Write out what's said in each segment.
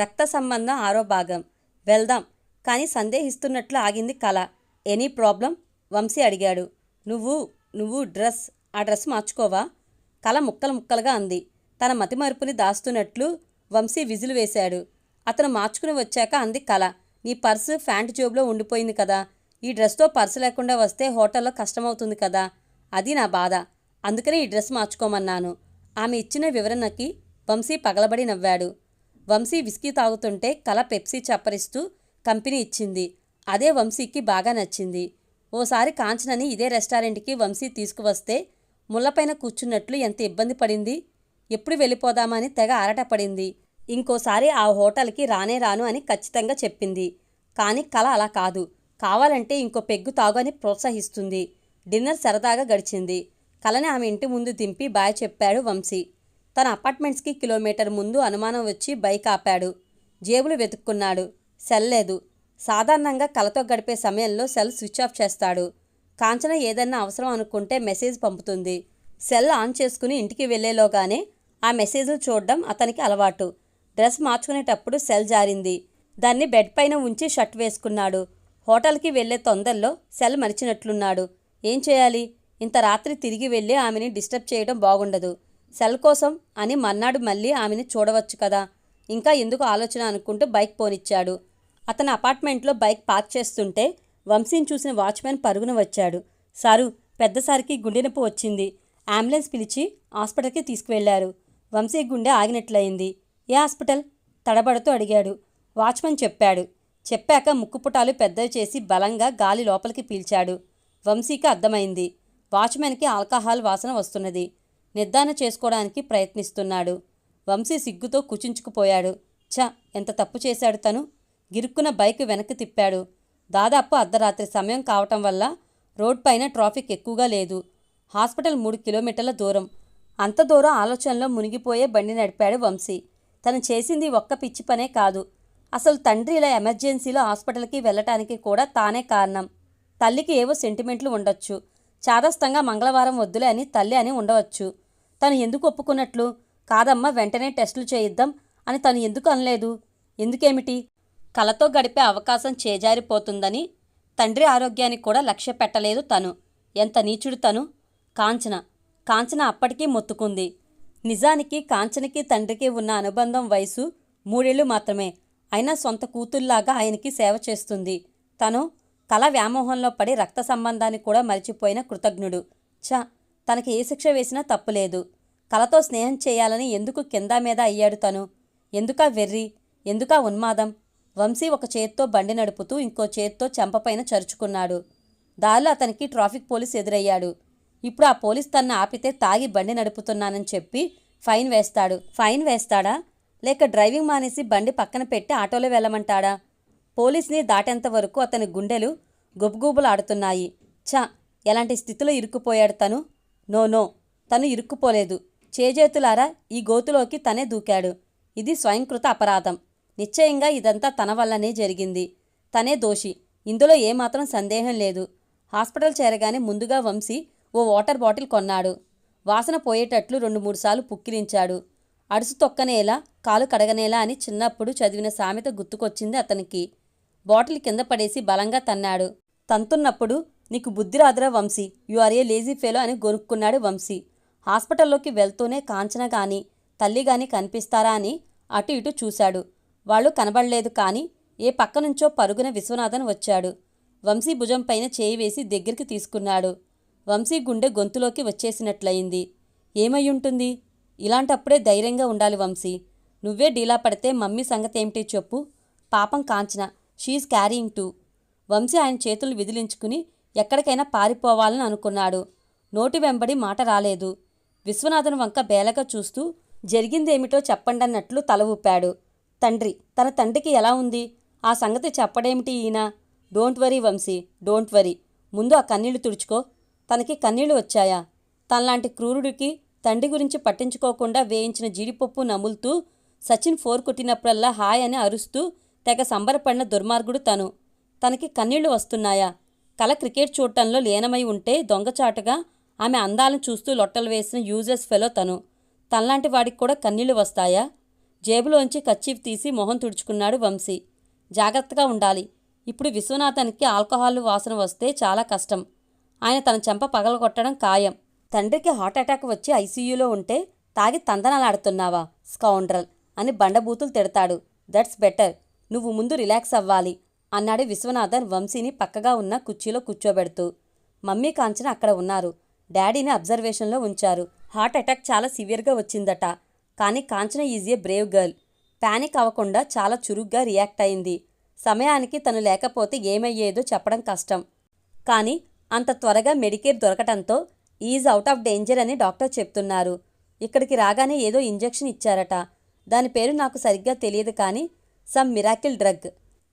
రక్త సంబంధం ఆరో భాగం. వెళ్దాం. కానీ సందేహిస్తున్నట్లు ఆగింది కళ. Any problem? వంశీ అడిగాడు. నువ్వు నువ్వు డ్రెస్ ఆ డ్రెస్ మార్చుకోవా? కళ ముక్కలు ముక్కలుగా అంది. తన మతిమరుపుని దాస్తున్నట్లు వంశీ విజిల్ వేశాడు. అతను మార్చుకుని వచ్చాక అంది కళ. నీ పర్సు ఫ్యాంట్ జోబులో ఉండిపోయింది కదా. ఈ డ్రెస్తో పర్సు లేకుండా వస్తే హోటల్లో కష్టమవుతుంది కదా. అది నా బాధ. అందుకనే ఈ డ్రెస్ మార్చుకోమన్నాను. ఆమె ఇచ్చిన వివరణకి వంశీ పగలబడి నవ్వాడు. వంశీ విస్కీ తాగుతుంటే కల పెప్సీ చప్పరిస్తూ కంపెనీ ఇచ్చింది. అదే వంశీకి బాగా నచ్చింది. ఓసారి కాంచనని ఇదే రెస్టారెంట్కి వంశీ తీసుకువస్తే ముళ్ళపైన కూర్చున్నట్లు ఎంత ఇబ్బంది పడింది. ఎప్పుడు వెళ్ళిపోదామని తెగ ఆరటపడింది ఇంకోసారి ఆ హోటల్కి రానే రాను అని ఖచ్చితంగా చెప్పింది. కానీ కళ అలా కాదు. కావాలంటే ఇంకో పెగ్గు తాగు అని ప్రోత్సహిస్తుంది. డిన్నర్ సరదాగా గడిచింది. కళని ఆమె ఇంటి ముందు దింపి బాయ్ చెప్పాడు వంశీ. తన అపార్ట్మెంట్స్కి కిలోమీటర్ ముందు అనుమానం వచ్చి బైక్ ఆపాడు. జేబులు వెతుక్కున్నాడు. సెల్ లేదు. సాధారణంగా కలతో గడిపే సమయంలో సెల్ స్విచ్ ఆఫ్ చేస్తాడు. కాంచన ఏదన్నా అవసరం అనుకుంటే మెసేజ్ పంపుతుంది. సెల్ ఆన్ చేసుకుని ఇంటికి వెళ్ళేలోగానే ఆ మెసేజ్లు చూడడం అతనికి అలవాటు. డ్రెస్ మార్చుకునేటప్పుడు సెల్ జారింది. దాన్ని బెడ్ పైన ఉంచి షర్ట్ వేసుకున్నాడు. హోటల్కి వెళ్ళే తొందరలో సెల్ మరిచినట్లున్నాడు. ఏం చేయాలి? ఇంత రాత్రి తిరిగి వెళ్ళి ఆమెని డిస్టర్బ్ చేయడం బాగుండదు. సెల్ కోసం అని మర్నాడు మళ్ళీ ఆమెని చూడవచ్చు కదా. ఇంకా ఎందుకు ఆలోచన అనుకుంటూ బైక్ పోనిచ్చాడు. అతని అపార్ట్మెంట్లో బైక్ పార్క్ చేస్తుంటే వంశీని చూసిన వాచ్మెన్ పరుగున వచ్చాడు. సారు పెద్దసారికి గుండెనొప్పి వచ్చింది. అంబులెన్స్ పిలిచి హాస్పిటల్కి తీసుకువెళ్ళారు వంశీ గుండె ఆగినట్లయింది. ఏ హాస్పిటల్? తడబడుతూ అడిగాడు. వాచ్మెన్ చెప్పాడు. చెప్పాక ముక్కుపుటాలు పెద్దవి చేసి బలంగా గాలి లోపలికి పీల్చాడు. వంశీకి అర్థమైంది. వాచ్మెన్కి ఆల్కహాల్ వాసన వస్తున్నది. నిర్ధారణ చేసుకోవడానికి ప్రయత్నిస్తున్నాడు. వంశీ సిగ్గుతో కుచించుకుపోయాడు. ఛ! ఎంత తప్పు చేశాడు తను? గిరుక్కున బైక్ వెనక్కి తిప్పాడు. దాదాపు అర్ధరాత్రి సమయం కావటం వల్ల రోడ్ పైన ట్రాఫిక్ ఎక్కువగా లేదు. హాస్పిటల్ మూడు కిలోమీటర్ల దూరం. అంత దూరం ఆలోచనలో మునిగిపోయే బండి నడిపాడు వంశీ. తను చేసింది ఒక్క పిచ్చి పనే కాదు. అసలు తండ్రి ఇలా ఎమర్జెన్సీలో హాస్పిటల్కి వెళ్ళటానికి కూడా తానే కారణం. తల్లికి ఏవో సెంటిమెంట్లు ఉండొచ్చు. చాదస్తంగా మంగళవారం వద్దులే అని తల్లి అని ఉండవచ్చు. తను ఎందుకు ఒప్పుకున్నట్లు? కాదమ్మా వెంటనే టెస్టులు చేయిద్దాం అని తను ఎందుకు అనలేదు? ఎందుకేమిటి? కలతో గడిపే అవకాశం చేజారిపోతుందని తండ్రి ఆరోగ్యానికి కూడా లక్ష్య పెట్టలేదు తను. ఎంత నీచుడు తను. కాంచన. కాంచన అప్పటికీ మొత్తుకుంది. నిజానికి కాంచనకి తండ్రికి ఉన్న అనుబంధం వయసు మూడేళ్ళు మాత్రమే. అయినా సొంత కూతుల్లాగా ఆయనకి సేవ చేస్తుంది. తను కళ వ్యామోహంలో పడి రక్త సంబంధాన్ని కూడా మరిచిపోయిన కృతజ్ఞుడు. ఛ! తనకి ఏ శిక్ష వేసినా తప్పులేదు కలతో స్నేహం చేయాలని ఎందుకు కింద మీద అయ్యాడు తను? ఎందుకా వెర్రి? ఎందుకా ఉన్మాదం? వంశీ ఒక చేత్తో బండి నడుపుతూ ఇంకో చేత్తో చెంపపైన చరుచుకున్నాడు. దారిలో అతనికి ట్రాఫిక్ పోలీస్ ఎదురయ్యాడు. ఇప్పుడు ఆ పోలీస్ తన్ను ఆపితే తాగి బండి నడుపుతున్నానని చెప్పి ఫైన్ వేస్తాడు. ఫైన్ వేస్తాడా? లేక డ్రైవింగ్ మానేసి బండి పక్కన పెట్టి ఆటోలో వెళ్ళమంటాడా? పోలీస్ని దాటేంత వరకు అతని గుండెలు గుబగుబలాడుతున్నాయి. ఛ! ఎలాంటి స్థితిలో ఇరుక్కుపోయాడు తను? No no. తను ఇరుక్కుపోలేదు. చేజేతులారా ఈ గోతులోకి తనే దూకాడు. ఇది స్వయంకృత అపరాధం. నిశ్చయంగా ఇదంతా తన వల్లనే జరిగింది. తనే దోషి. ఇందులో ఏమాత్రం సందేహం లేదు. హాస్పిటల్ చేరగానే ముందుగా వంశీ ఓ వాటర్ బాటిల్ కొన్నాడు. వాసన పోయేటట్లు రెండు మూడుసార్లు పుక్కిరించాడు. అడుసు తొక్కనేలా కాలు కడగనేలా అని చిన్నప్పుడు చదివిన సామెత గుర్తుకొచ్చింది అతనికి. బాటిల్ కింద పడేసి బలంగా తన్నాడు. తంతున్నప్పుడు నీకు బుద్ధి రాదురా Vamsi. You are a lazy fellow అని గొనుక్కున్నాడు వంశీ. హాస్పిటల్లోకి వెళ్తూనే కాంచన గాని తల్లి గాని కనిపిస్తారా అని అటు ఇటు చూశాడు. వాళ్ళు కనబడలేదు కానీ ఏ పక్క నుంచో పరుగున విశ్వనాథన్ వచ్చాడు. వంశీ భుజం పైన చేయి వేసి దగ్గరికి తీసుకున్నాడు. వంశీ గుండె గొంతులోకి వచ్చేసినట్లయింది. ఏమయ్యుంటుంది? ఇలాంటప్పుడే ధైర్యంగా ఉండాలి వంశీ. నువ్వే డీలా పడితే మమ్మీ సంగతేమిటి చెప్పు. పాపం Kanchana. She's carrying two Vamsi ఆయన చేతులు విదిలించుకుని ఎక్కడికైనా పారిపోవాలని అనుకున్నాడు. నోటి వెంబడి మాట రాలేదు. విశ్వనాథన్ వంక బేలగా చూస్తూ జరిగిందేమిటో చెప్పండన్నట్లు తల ఊపాడు. తండ్రి తన తండ్రికి ఎలా ఉంది? ఆ సంగతి చెప్పడేమిటి ఈయన? Don't worry Vamsi don't worry. ముందు ఆ కన్నీళ్ళు తుడుచుకో. తనకి కన్నీళ్ళు వచ్చాయా? తనలాంటి క్రూరుడికి తండ్రి గురించి పట్టించుకోకుండా వేయించిన జీడిపప్పు నములుతూ సచిన్ ఫోర్ కొట్టినప్పుడల్లా హాయ్ అని అరుస్తూ తెగ సంబరపడిన దుర్మార్గుడు తను. తనకి కన్నీళ్ళు వస్తున్నాయా? కల క్రికెట్ చూడటంలో లీనమై ఉంటే దొంగచాటుగా ఆమె అందాలను చూస్తూ లొట్టలు వేసిన యూజెస్ ఫెలో తను. తనలాంటి వాడికి కూడా కన్నీళ్ళు వస్తాయా? జేబులోంచి కచ్చీఫ్ తీసి మొహం తుడుచుకున్నాడు వంశీ. జాగ్రత్తగా ఉండాలి. ఇప్పుడు విశ్వనాథన్కి ఆల్కహాల్ వాసన వస్తే చాలా కష్టం. ఆయన తన చెంప పగలగొట్టడం ఖాయం. తండ్రికి హార్ట్ అటాక్ వచ్చి ఐసీయూలో ఉంటే తాగి తందనాలాడుతున్నావా స్కౌండ్రల్ అని బండబూతులు తిడతాడు. That's better. నువ్వు ముందు రిలాక్స్ అవ్వాలి. అన్నాడు విశ్వనాథన్ వంశీని పక్కగా ఉన్న కుర్చీలో కూర్చోబెడుతూ. మమ్మీ కాంచన అక్కడ ఉన్నారు. డాడీని అబ్జర్వేషన్లో ఉంచారు. హార్ట్ అటాక్ చాలా సివియర్గా వచ్చిందట. కానీ Kanchana is a brave girl. Panic అవ్వకుండా చాలా చురుగ్గా రియాక్ట్ అయింది. సమయానికి తను లేకపోతే ఏమయ్యేదో చెప్పడం కష్టం. కానీ అంత త్వరగా మెడికేర్ దొరకటంతో ఈజ్ అవుట్ ఆఫ్ డేంజర్ అని డాక్టర్ చెప్తున్నారు. ఇక్కడికి రాగానే ఏదో ఇంజెక్షన్ ఇచ్చారట. దాని పేరు నాకు సరిగ్గా తెలియదు కానీ సమ్ మిరాకిల్ డ్రగ్.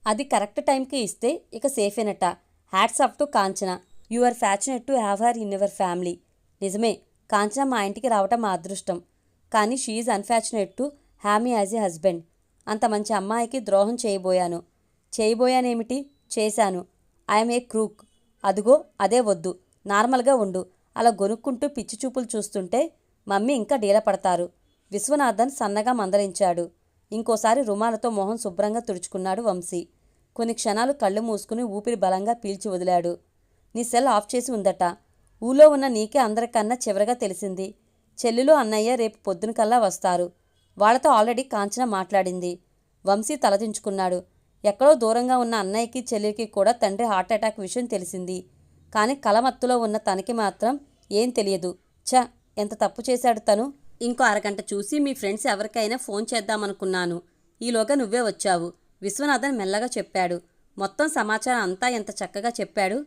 అది కరెక్ట్ టైంకి ఇస్తే ఇక సేఫేనట. Hats off to Kanchana. You are fortunate to have her in your family. నిజమే కాంచన మా ఇంటికి రావటం మా అదృష్టం. కానీ she's unfortunate to have me as a husband. అంత మంచి అమ్మాయికి ద్రోహం చేయబోయాను. చేయబోయానేమిటి? చేశాను. I'm a crook. అదుగో అదే వద్దు. నార్మల్గా ఉండు. అలా గొనుక్కుంటూ పిచ్చి చూపులు చూస్తుంటే మమ్మీ ఇంకా డీలపడతారు విశ్వనాథన్ సన్నగా మందలించాడు. ఇంకోసారి రుమాలతో మొహం శుభ్రంగా తుడుచుకున్నాడు వంశీ. కొన్ని క్షణాలు కళ్ళు మూసుకుని ఊపిరి బలంగా పీల్చి వదిలాడు. నీ సెల్ ఆఫ్ చేసి ఉందట. ఊళ్ళో ఉన్న నీకే అందరికన్నా చివరగా తెలిసింది. చెల్లిలో అన్నయ్య రేపు పొద్దున కల్లా వస్తారు. వాళ్ళతో ఆల్రెడీ కాంచన మాట్లాడింది. వంశీ తలదించుకున్నాడు ఎక్కడో దూరంగా ఉన్న అన్నయ్యకి చెల్లికి కూడా తండ్రి హార్ట్ అటాక్ విషయం తెలిసింది. కానీ కలమత్తులో ఉన్న తనకి మాత్రం ఏం తెలియదు. ఛ ఎంత తప్పు చేశాడు తను? ఇంకో అరగంట చూసి మీ ఫ్రెండ్స్ ఎవరికైనా ఫోన్ చేద్దామనుకున్నాను. ఈలోగా నువ్వే వచ్చావు. విశ్వనాథన్ మెల్లగా చెప్పాడు. మొత్తం సమాచారం అంతా ఎంత చక్కగా చెప్పాడు?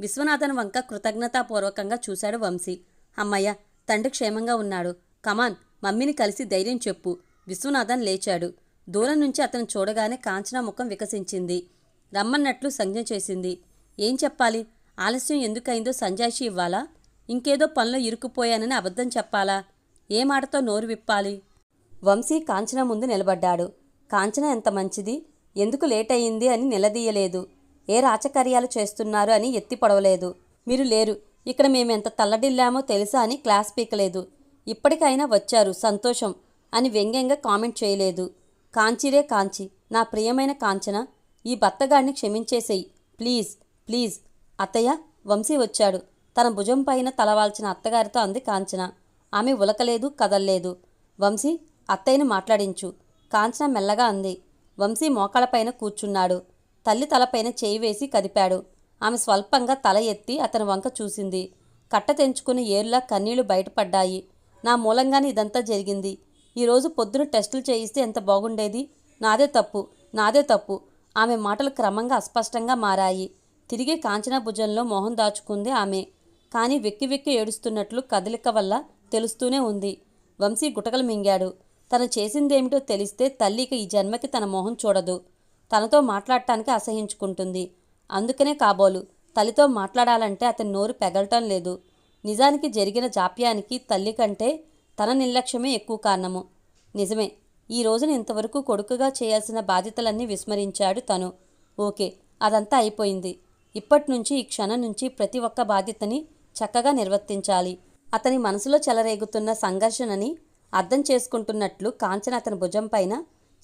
విశ్వనాథన్ వంక కృతజ్ఞతాపూర్వకంగా చూశాడు వంశీ. అమ్మయ్య తండ్రి క్షేమంగా ఉన్నాడు. కమాన్ మమ్మీని కలిసి ధైర్యం చెప్పు. విశ్వనాథన్ లేచాడు. దూరం నుంచి అతను చూడగానే కాంచనా ముఖం వికసించింది. రమ్మన్నట్లు సంజ్ఞ చేసింది. ఏం చెప్పాలి? ఆలస్యం ఎందుకైందో సంజాయిషి ఇవ్వాలా? ఇంకేదో పనిలో ఇరుక్కుపోయానని అబద్ధం చెప్పాలా? ఏ మాటతో నోరు విప్పాలి? వంశీ కాంచన ముందు నిలబడ్డాడు. కాంచన ఎంత మంచిది? ఎందుకు లేట్ అయింది అని నిలదీయలేదు. ఏ రాచకార్యాలు చేస్తున్నారు అని ఎత్తి పొడవలేదు. మీరు లేరు. ఇక్కడ మేమెంత తల్లడిల్లామో తెలుసా అని క్లాస్ పీకలేదు. ఇప్పటికైనా వచ్చారు. సంతోషం అని వ్యంగ్యంగా కామెంట్ చేయలేదు. కాంచిరే కాంచి. నా ప్రియమైన కాంచన ఈ భర్తగాడిని క్షమించేసేయి. Please please. అత్తయ్య వంశీ వచ్చాడు. తన భుజం పైన తలవాల్చిన అత్తగారితో అంది కాంచన. ఆమె ఉలకలేదు కదల్లేదు. వంశీ అత్తయ్యను మాట్లాడించు. కాంచన మెల్లగా అంది. వంశీ మోకాళ్ళపైన కూర్చున్నాడు. తల్లి తలపైన చేయి వేసి కదిపాడు. ఆమె స్వల్పంగా తల ఎత్తి అతని వంక చూసింది. కట్ట తెంచుకుని ఏర్లా కన్నీళ్ళు బయటపడ్డాయి. నా మూలంగానే ఇదంతా జరిగింది. ఈరోజు పొద్దున టెస్టులు చేయిస్తే ఎంత బాగుండేది? నాదే తప్పు నాదే తప్పు. ఆమె మాటలు క్రమంగా అస్పష్టంగా మారాయి. తిరిగి కాంచన భుజంలో మొహం దాచుకుంది ఆమె. కానీ వెక్కి వెక్కి ఏడుస్తున్నట్లు కదలిక వల్ల తెలుస్తూనే ఉంది. వంశీ గుటకలు మింగాడు. తను చేసిందేమిటో తెలిస్తే తల్లికి ఈ జన్మకి తన మొహం చూడదు. తనతో మాట్లాడటానికి అసహించుకుంటుంది. అందుకనే కాబోలు తల్లితో మాట్లాడాలంటే అతని నోరు పెగలటం లేదు. నిజానికి జరిగిన జాప్యానికి తల్లి కంటే తన నిర్లక్ష్యమే ఎక్కువ కారణము. నిజమే ఈ రోజున ఇంతవరకు కొడుకుగా చేయాల్సిన బాధ్యతలన్నీ విస్మరించాడు తను. ఓకే అదంతా అయిపోయింది. ఇప్పటి నుంచి ఈ క్షణం నుంచి ప్రతి ఒక్క బాధ్యతని చక్కగా నిర్వర్తించాలి. అతని మనసులో చెలరేగుతున్న సంఘర్షణని అర్థం చేసుకుంటున్నట్లు కాంచన అతని భుజం పైన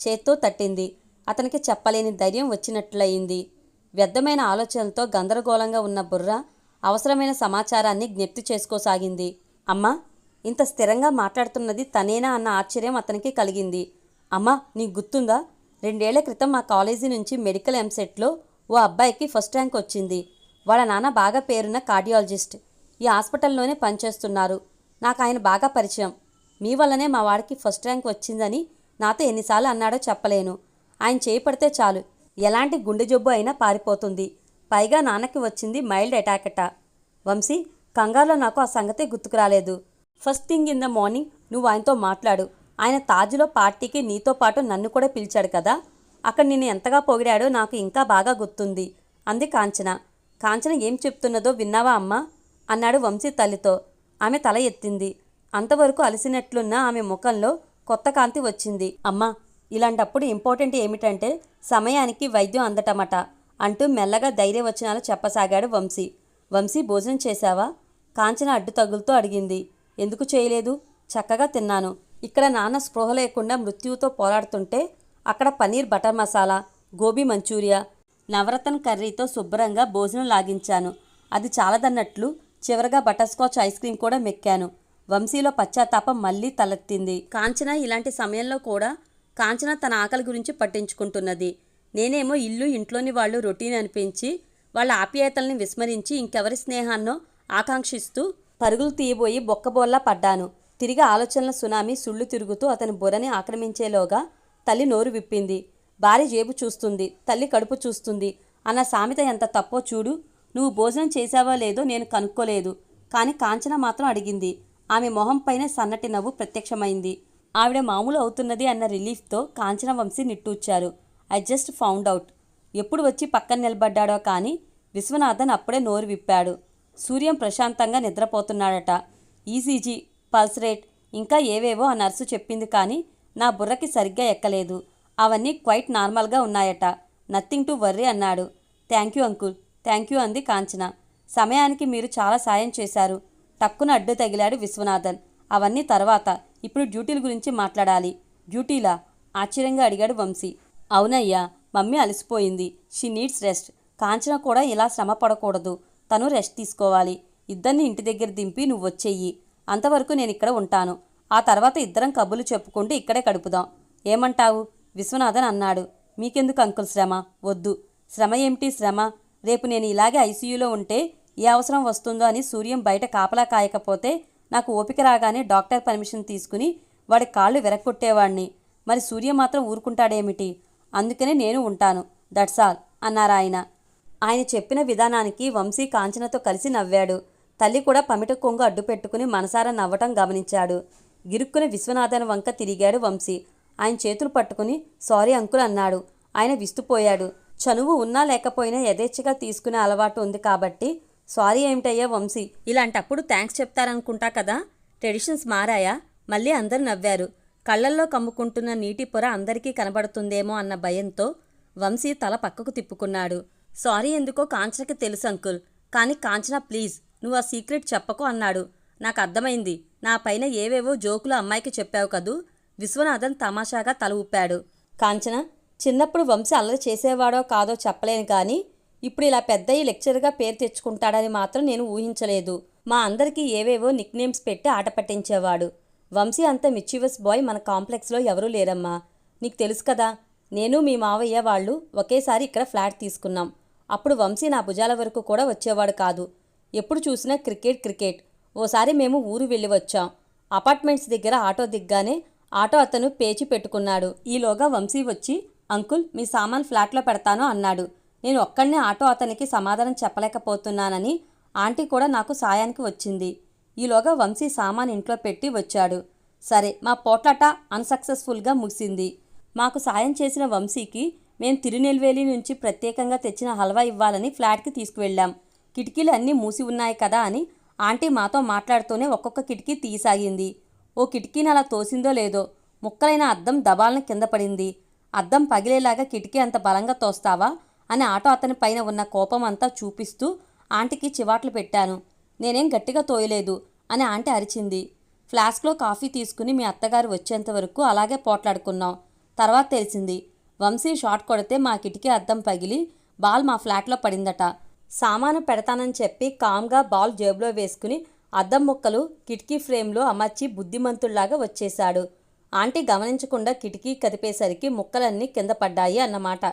చేత్తో తట్టింది. అతనికి చెప్పలేని ధైర్యం వచ్చినట్లయింది. వ్యర్థమైన ఆలోచనలతో గందరగోళంగా ఉన్న బుర్ర అవసరమైన సమాచారాన్ని జ్ఞప్తి చేసుకోసాగింది. అమ్మా ఇంత స్థిరంగా మాట్లాడుతున్నది తనేనా అన్న ఆశ్చర్యం అతనికి కలిగింది. అమ్మా నీకు గుర్తుందా? రెండేళ్ళ క్రితం మా కాలేజీ నుంచి మెడికల్ ఎంసెట్లో ఓ అబ్బాయికి ఫస్ట్ ర్యాంక్ వచ్చింది. వాళ్ళ నాన్న బాగా పేరున్న కార్డియాలజిస్ట్. ఈ హాస్పిటల్లోనే పనిచేస్తున్నారు. నాకు ఆయన బాగా పరిచయం. మీ వల్లనే మా వాడికి ఫస్ట్ ర్యాంక్ వచ్చిందని నాతో ఎన్నిసార్లు అన్నాడో చెప్పలేను. ఆయన చేపడితే చాలు. ఎలాంటి గుండె జబ్బు అయినా పారిపోతుంది. పైగా నాన్నకి వచ్చింది మైల్డ్ అటాకట. వంశీ కంగారులో నాకు ఆ సంగతే గుర్తుకు రాలేదు. First thing in the morning నువ్వు ఆయనతో మాట్లాడు. ఆయన తాజ్లో పార్టీకి నీతో పాటు నన్ను కూడా పిలిచాడు కదా. అక్కడ నిన్ను ఎంతగా పొగిడాడో నాకు ఇంకా బాగా గుర్తుంది. అంది కాంచన. కాంచన ఏం చెప్తున్నదో విన్నావా అమ్మా? అన్నాడు వంశీ తల్లితో. ఆమె తల ఎత్తింది. అంతవరకు అలసినట్లున్న ఆమె ముఖంలో కొత్త కాంతి వచ్చింది. అమ్మా ఇలాంటప్పుడు ఇంపార్టెంట్ ఏమిటంటే సమయానికి వైద్యం అందటమట అంటూ మెల్లగా ధైర్యవచనాలు చెప్పసాగాడు వంశీ. వంశీ భోజనం చేశావా? కాంచన అడ్డు తగులుతూ అడిగింది. ఎందుకు చేయలేదు? చక్కగా తిన్నాను. ఇక్కడ నాన్న స్పృహ లేకుండా మృత్యువుతో పోరాడుతుంటే అక్కడ పన్నీర్ బటర్ మసాలా గోబీ మంచూరియా నవరత్న కర్రీతో శుభ్రంగా భోజనం లాగించాను. అది చాలదన్నట్లు చివరగా బటర్ స్కాచ్ ఐస్ క్రీమ్ కూడా మెక్కాను. వంశీలో పశ్చాత్తాపం మళ్ళీ తలెత్తింది. కాంచన ఇలాంటి సమయంలో కూడా కాంచన తన ఆకలి గురించి పట్టించుకుంటున్నది. నేనేమో ఇల్లు ఇంట్లోని వాళ్ళు రొటీన్ అనిపించి వాళ్ళ ఆప్యాయతల్ని విస్మరించి ఇంకెవరి స్నేహాన్నో ఆకాంక్షిస్తూ పరుగులు తీయబోయి బొక్కబోల్లా పడ్డాను. తిరిగి ఆలోచనల సునామీ సుళ్ళు తిరుగుతూ అతని బుర్రని ఆక్రమించేలోగా తల్లి నోరు విప్పింది. భార్య జేబు చూస్తుంది తల్లి కడుపు చూస్తుంది. అన్న సామెత ఎంత తప్పో చూడు. నువ్వు భోజనం చేశావా లేదో నేను కనుక్కోలేదు. కానీ కాంచన మాత్రం అడిగింది. ఆమె మొహం పైన సన్నటి నవ్వు ప్రత్యక్షమైంది. ఆవిడ మామూలు అవుతున్నది అన్న రిలీఫ్తో కాంచన వంశీ నిట్టూర్చారు. ఐ జస్ట్ ఫౌండ్ అవుట్ ఎప్పుడు వచ్చి పక్కన నిలబడ్డాడో కానీ విశ్వనాథన్ అప్పుడే నోరు విప్పాడు. సూర్యం ప్రశాంతంగా నిద్రపోతున్నాడట. ఈసీజీ పల్స్ రేట్ ఇంకా ఏవేవో ఆ నర్సు చెప్పింది కానీ నా బుర్రకి సరిగ్గా ఎక్కలేదు. అవన్నీ క్వైట్ నార్మల్గా ఉన్నాయట. నథింగ్ టు వర్రీ అన్నాడు. Thank you uncle. Thank you అంది కాంచన. సమయానికి మీరు చాలా సాయం చేశారు. టక్కున అడ్డు తగిలాడు విశ్వనాథన్. అవన్నీ తర్వాత ఇప్పుడు డ్యూటీల గురించి మాట్లాడాలి. డ్యూటీలా? ఆశ్చర్యంగా అడిగాడు వంశీ. అవునయ్యా mummy అలసిపోయింది. She needs rest. Kanchana కూడా ఇలా శ్రమ పడకూడదు. తను రెస్ట్ తీసుకోవాలి. ఇద్దరిని ఇంటి దగ్గర దింపి నువ్వు వచ్చేయి. అంతవరకు నేను ఇక్కడ ఉంటాను. ఆ తర్వాత ఇద్దరం కబులు చెప్పుకుంటూ ఇక్కడే గడుపుదాం. ఏమంటావు? విశ్వనాథన్ అన్నాడు. మీకెందుకు అంకుల్ శ్రమ? వద్దు. శ్రమ ఏమిటి శ్రమ? రేపు నేను ఇలాగే ఐసీయూలో ఉంటే ఏ అవసరం వస్తుందో అని సూర్యం బయట కాపలా కాయకపోతే నాకు ఓపిక రాగానే డాక్టర్ పర్మిషన్ తీసుకుని వాడి కాళ్ళు విరక్కొట్టేవాణ్ణి. మరి సూర్య మాత్రం ఊరుకుంటాడేమిటి? అందుకనే నేను ఉంటాను. దట్స్ ఆల్ అన్నారాయన. ఆయన చెప్పిన విధానానికి వంశీ కాంచనతో కలిసి నవ్వాడు. తల్లి కూడా పమిట కొంగు అడ్డు పెట్టుకుని మనసారా నవ్వటం గమనించాడు. గిరుక్కున విశ్వనాథన్ వంక తిరిగాడు వంశీ. ఆయన చేతులు పట్టుకుని సారీ అంకుల్ అన్నాడు. ఆయన విస్తుపోయాడు. చనువు ఉన్నా లేకపోయినా యథేచ్ఛగా తీసుకునే అలవాటు ఉంది కాబట్టి సారీ ఏమిటయ్యా వంశీ? ఇలాంటప్పుడు థ్యాంక్స్ చెప్తారనుకుంటా కదా? ట్రెడిషన్స్ మారాయా? మళ్ళీ అందరు నవ్వారు. కళ్ళల్లో కమ్ముకుంటున్న నీటి పొర అందరికీ కనబడుతుందేమో అన్న భయంతో వంశీ తల పక్కకు తిప్పుకున్నాడు. సారీ ఎందుకో కాంచనకి తెలుసు అంకుల్. కానీ కాంచన ప్లీజ్ నువ్వు ఆ సీక్రెట్ చెప్పకు అన్నాడు. నాకు అర్థమైంది. నా పైన ఏవేవో జోకులు అమ్మాయికి చెప్పావు కదూ? విశ్వనాథన్ తమాషాగా తల ఊపాడు. కాంచన చిన్నప్పుడు వంశీ అల్లరి చేసేవాడో కాదో చెప్పలేను కానీ ఇప్పుడు ఇలా పెద్దయ్య లెక్చర్గా పేరు తెచ్చుకుంటాడని మాత్రం నేను ఊహించలేదు. మా అందరికీ ఏవేవో నిక్నేమ్స్ పెట్టి ఆట పట్టించేవాడు. వంశీ అంత మిచ్చివస్ బాయ్ మన కాంప్లెక్స్లో ఎవరూ లేరమ్మా. నీకు తెలుసు కదా నేను మీ మావయ్య వాళ్ళు ఒకేసారి ఇక్కడ ఫ్లాట్ తీసుకున్నాం. అప్పుడు వంశీ నా భుజాల వరకు కూడా వచ్చేవాడు కాదు. ఎప్పుడు చూసినా క్రికెట్ క్రికెట్. ఓసారి మేము ఊరు వెళ్ళి వచ్చాం. అపార్ట్మెంట్స్ దగ్గర ఆటో దిగ్గానే ఆటో అతను పేచి పెట్టుకున్నాడు. ఈలోగా వంశీ వచ్చి అంకుల్ మీ సామాన్ ఫ్లాట్లో పెడతాను అన్నాడు. నేను ఒక్కడనే ఆటో అతనికి సమాధానం చెప్పలేకపోతున్నానని ఆంటీ కూడా నాకు సాయానికి వచ్చింది. ఈలోగా వంశీ సామాన్ ఇంట్లో పెట్టి వచ్చాడు. సరే మా పోట్లాట అన్సక్సెస్ఫుల్గా ముగిసింది. మాకు సాయం చేసిన వంశీకి మేం తిరునెల్వేలి నుంచి ప్రత్యేకంగా తెచ్చిన హల్వా ఇవ్వాలని ఫ్లాట్కి తీసుకువెళ్ళాం. కిటికీలు అన్నీ మూసి ఉన్నాయి కదా అని ఆంటీ మాతో మాట్లాడుతూనే ఒక్కొక్క కిటికీ తీసాగింది ఓ కిటికీని అలా తోసిందో లేదో ముక్కలైన అద్దం దబాలను కింద పడింది. అద్దం పగిలేలాగా కిటికీ అంత బలంగా తోస్తావా? అని ఆటో అతని పైన ఉన్న కోపం అంతా చూపిస్తూ ఆంటీకి చివాట్లు పెట్టాను. నేనేం గట్టిగా తోయలేదు అని ఆంటీ అరిచింది. ఫ్లాస్క్లో కాఫీ తీసుకుని మీ అత్తగారు వచ్చేంత వరకు అలాగే పోట్లాడుకున్నాం. తర్వాత తెలిసింది వంశీ షాట్ కొడితే మా కిటికీ అద్దం పగిలి బాల్ మా ఫ్లాట్లో పడిందట. సామాను పెడతానని చెప్పి కామ్గా బాల్ జేబులో వేసుకుని అద్దం ముక్కలు కిటికీ ఫ్రేమ్లో అమర్చి బుద్ధిమంతుల్లాగా వచ్చేశాడు. ఆంటీ గమనించకుండా కిటికీ కదిపేసరికి ముక్కలన్నీ కింద పడ్డాయి అన్నమాట.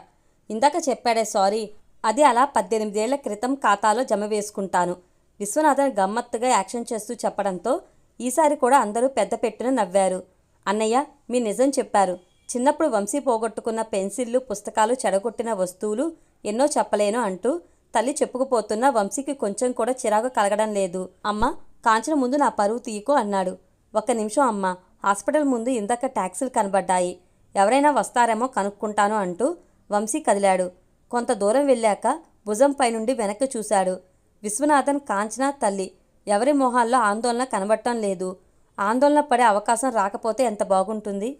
ఇందాక చెప్పాడే సారీ. అది అలా పద్దెనిమిదేళ్ళ క్రితం ఖాతాలో జమ వేసుకుంటాను. విశ్వనాథన్ గమ్మత్తుగా యాక్షన్ చేస్తూ చెప్పడంతో ఈసారి కూడా అందరూ పెద్ద పెట్టున నవ్వారు. అన్నయ్య మీ నిజం చెప్పారు. చిన్నప్పుడు వంశీ పోగొట్టుకున్న పెన్సిళ్ళు పుస్తకాలు చెడగొట్టిన వస్తువులు ఎన్నో చెప్పలేను అంటూ తల్లి చెప్పుకుపోతున్న వంశీకి కొంచెం కూడా చిరాకు కలగడం లేదు. అమ్మ కాంచన ముందు నా పరువు తీయకు అన్నాడు. ఒక్క నిమిషం అమ్మ హాస్పిటల్ ముందు ఇందాక ట్యాక్సీలు కనబడ్డాయి. ఎవరైనా వస్తారేమో కనుక్కుంటాను అంటూ వంశీ కదిలాడు. కొంత దూరం వెళ్ళాక భుజంపై నుండి వెనక్కి చూశాడు. విశ్వనాథన్ కాంచన తల్లి. ఎవరి మొహాల్లో ఆందోళన కనబడటం లేదు. ఆందోళన పడే అవకాశం రాకపోతే ఎంత బాగుంటుంది?